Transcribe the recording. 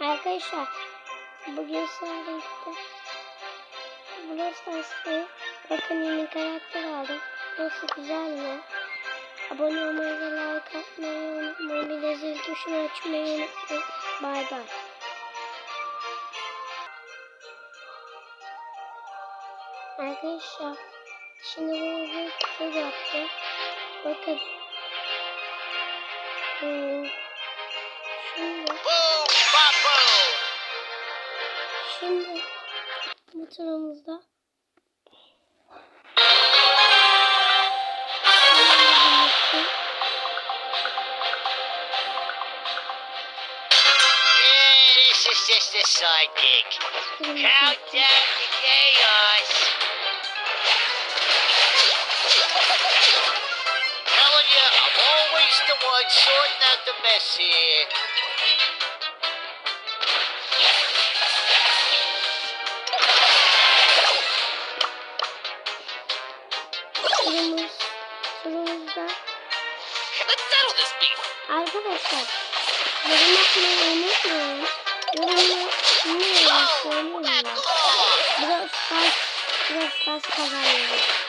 Arkadaşlar bugün sizlerle Brawl Stars'ta bakın yeni karakter aldım. Nasıl güzel mi? Abone olmayı ve like atmayı unutmayın. Bir de zil tuşunu açmayı unutmayın. Bay bay. Arkadaşlar şimdi böyle bir tur yaptım. Bakın. Hmm. Şimdi is just a side gig. Countdown to chaos. Telling you, I'm always the one sorting out the mess here. Turumuz turumuzda arkadaşlar yorum yapmayı unutmayın. Ben. off. Biraz faz biraz faz kazanıyoruz.